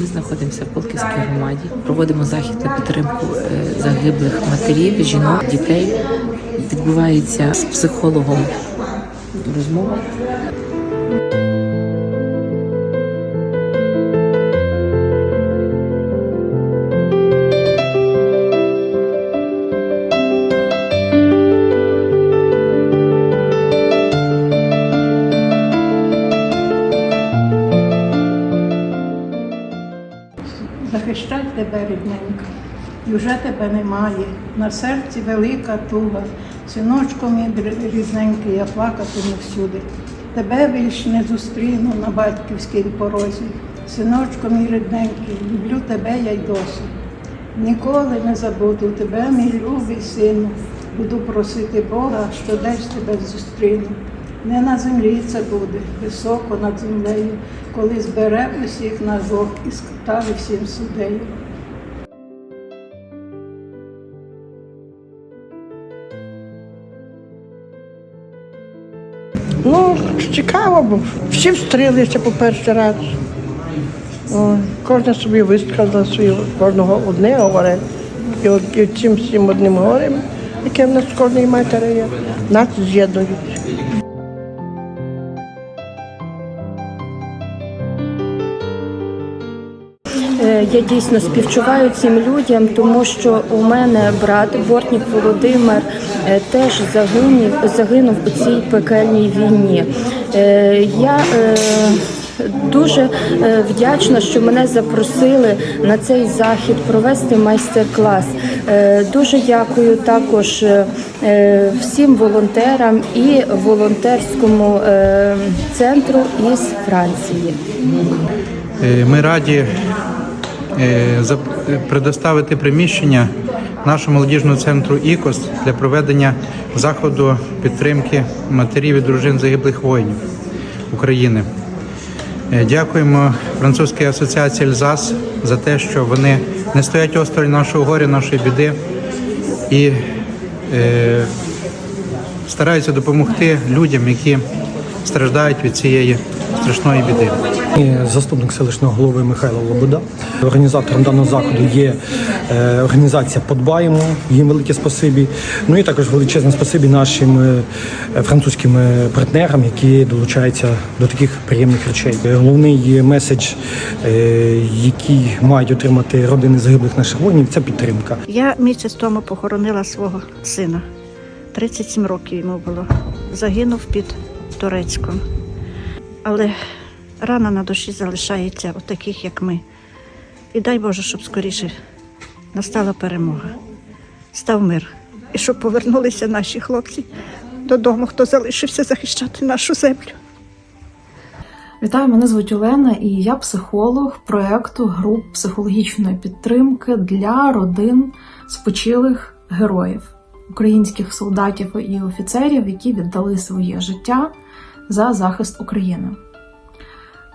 Ми знаходимося в Полківській громаді. Проводимо захід на підтримку е, загиблих матерів, жінок, дітей. Відбувається з психологом розмова. Захищать тебе, рідненька, і вже тебе немає. На серці велика туга, синочку мій рідненький, я плакатиму всюди. Тебе більш не зустріну на батьківській порозі. Синочку мій рідненький, люблю тебе я й досі. Ніколи не забуду тебе, мій любий сину. Буду просити Бога, що десь тебе зустріну. Не на землі це буде, високо над землею, коли збере усіх на Бог і скатали всім судею. Ну, цікаво, бо всі встрілися по перший раз. О, кожен собі висказав свою, кожного одне говорить. І от цим всім одним горем, яке в нас кожної матері є, нас з'єднують. Я дійсно співчуваю цим людям, тому що у мене брат Бортнік Володимир е, теж загинув, загинув у цій пекельній війні. Е, Я е, дуже вдячна, що мене запросили на цей захід провести майстер-клас. Дуже дякую також всім волонтерам і волонтерському центру із Франції. Ми раді предоставити приміщення нашому молодіжному центру ІКОС для проведення заходу підтримки матерів і дружин загиблих воїнів України. Е, Дякуємо французькій асоціації Ельзас за те, що вони не стоять осторонь нашого горя, нашої біди і е, стараються допомогти людям, які страждають від цієї страшної біди. І Заступник селищного голови Михайло Лобода. Організатором даного заходу є е, організація Подбаємо. Їм велике спасибі. Ну і також величезне спасибі нашим е, французьким е, партнерам, які долучаються до таких приємних речей. Головний меседж, е, який мають отримати родини загиблих наших воїнів, це підтримка. Я місяць тому похоронила свого сина. 37 років йому було. Загинув під Турецьком. Але рана на душі залишається у таких, як ми. І дай Боже, щоб скоріше настала перемога, став мир. І щоб повернулися наші хлопці додому, хто залишився захищати нашу землю. Вітаю, мене звуть Олена, і я психолог проекту груп психологічної підтримки для родин спочилих героїв, українських солдатів і офіцерів, які віддали своє життя за захист України.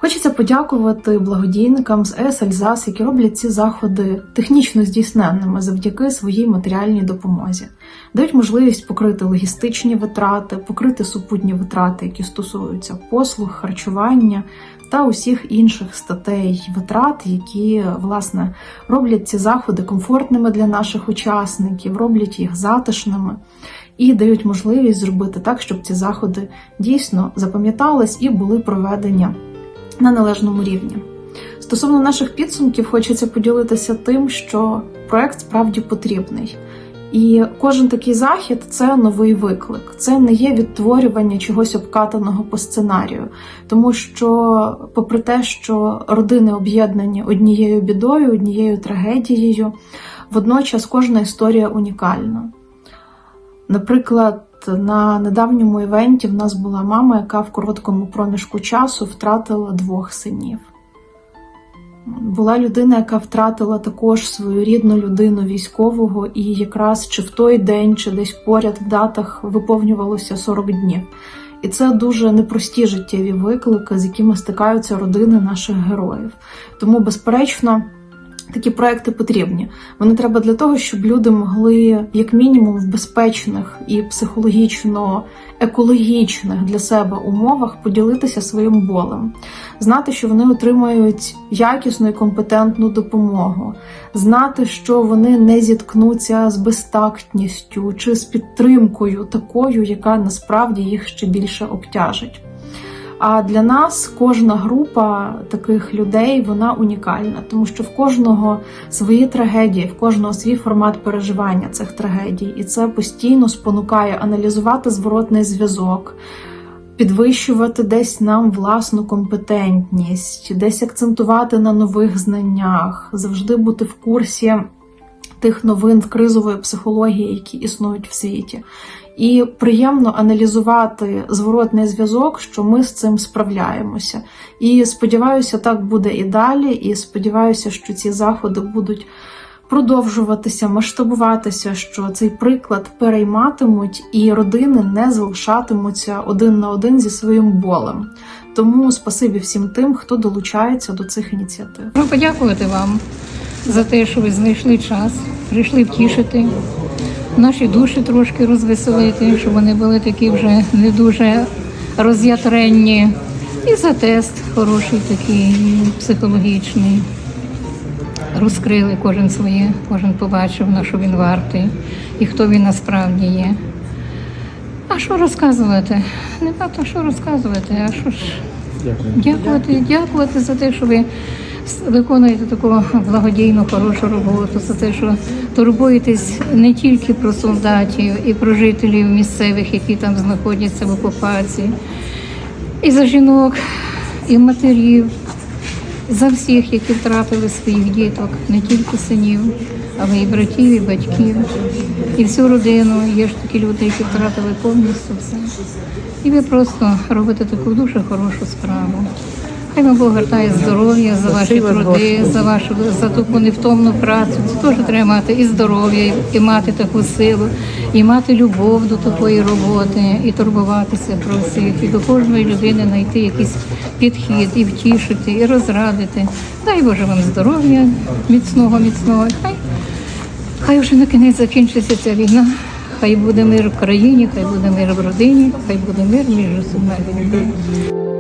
Хочеться подякувати благодійникам з ЕС «Альзас», які роблять ці заходи технічно здійсненними завдяки своїй матеріальній допомозі, дають можливість покрити логістичні витрати, покрити супутні витрати, які стосуються послуг, харчування та усіх інших статей витрат, які власне роблять ці заходи комфортними для наших учасників, роблять їх затишними і дають можливість зробити так, щоб ці заходи дійсно запам'ятались і були проведені на належному рівні. Стосовно наших підсумків, хочеться поділитися тим, що проект справді потрібний. І кожен такий захід це новий виклик. Це не є відтворювання чогось обкатаного по сценарію, тому що, попри те, що родини об'єднані однією бідою, однією трагедією, водночас кожна історія унікальна. Наприклад, на недавньому івенті в нас була мама, яка в короткому проміжку часу втратила двох синів. Була людина, яка втратила також свою рідну людину військового, і якраз чи в той день, чи десь поряд в датах виповнювалося 40 днів. І це дуже непрості життєві виклики, з якими стикаються родини наших героїв. Тому, безперечно, такі проекти потрібні. Вони треба для того, щоб люди могли, як мінімум, в безпечних і психологічно екологічних для себе умовах поділитися своїм болем, знати, що вони отримають якісну і компетентну допомогу, знати, що вони не зіткнуться з безтактністю чи з підтримкою такою, яка насправді їх ще більше обтяжить. А для нас кожна група таких людей вона унікальна, тому що в кожного свої трагедії, в кожного свій формат переживання цих трагедій, і це постійно спонукає аналізувати зворотний зв'язок, підвищувати десь нам власну компетентність, десь акцентувати на нових знаннях, завжди бути в курсі тих новин кризової психології, які існують в світі. І приємно аналізувати зворотний зв'язок, що ми з цим справляємося. І сподіваюся, так буде і далі. І сподіваюся, що ці заходи будуть продовжуватися, масштабуватися, що цей приклад перейматимуть і родини не залишатимуться один на один зі своїм болем. Тому спасибі всім тим, хто долучається до цих ініціатив. Подякувати вам за те, що ви знайшли час, прийшли втішити, наші душі трошки розвеселити, щоб вони були такі вже не дуже роз'ятренні. І за тест хороший такий психологічний. Розкрили кожен своє, кожен побачив, на що він вартий і хто він насправді є. А що розказувати? Не багато що розказувати, а що ж Дякувати, дякувати за те, що ви виконуєте таку благодійну, хорошу роботу, за те, що турбуєтесь не тільки про солдатів і про жителів місцевих, які там знаходяться в окупації, і за жінок, і матерів, за всіх, які втратили своїх діток, не тільки синів, але і братів, і батьків, і всю родину. Є ж такі люди, які втратили повністю все. І ви просто робите таку дуже хорошу справу. Хай вам Бог вертає здоров'я за ваші труди, за вашу за таку невтомну працю. Це теж треба мати і здоров'я, і, і мати таку силу, і мати любов до такої роботи, і турбуватися про всіх, і до кожної людини знайти якийсь підхід, і втішити, і розрадити. Дай Боже вам здоров'я, міцного, міцного. Хай Хай вже на кінець закінчиться ця війна. Хай буде мир в країні, хай буде мир в родині, хай буде мир між усіма людьми.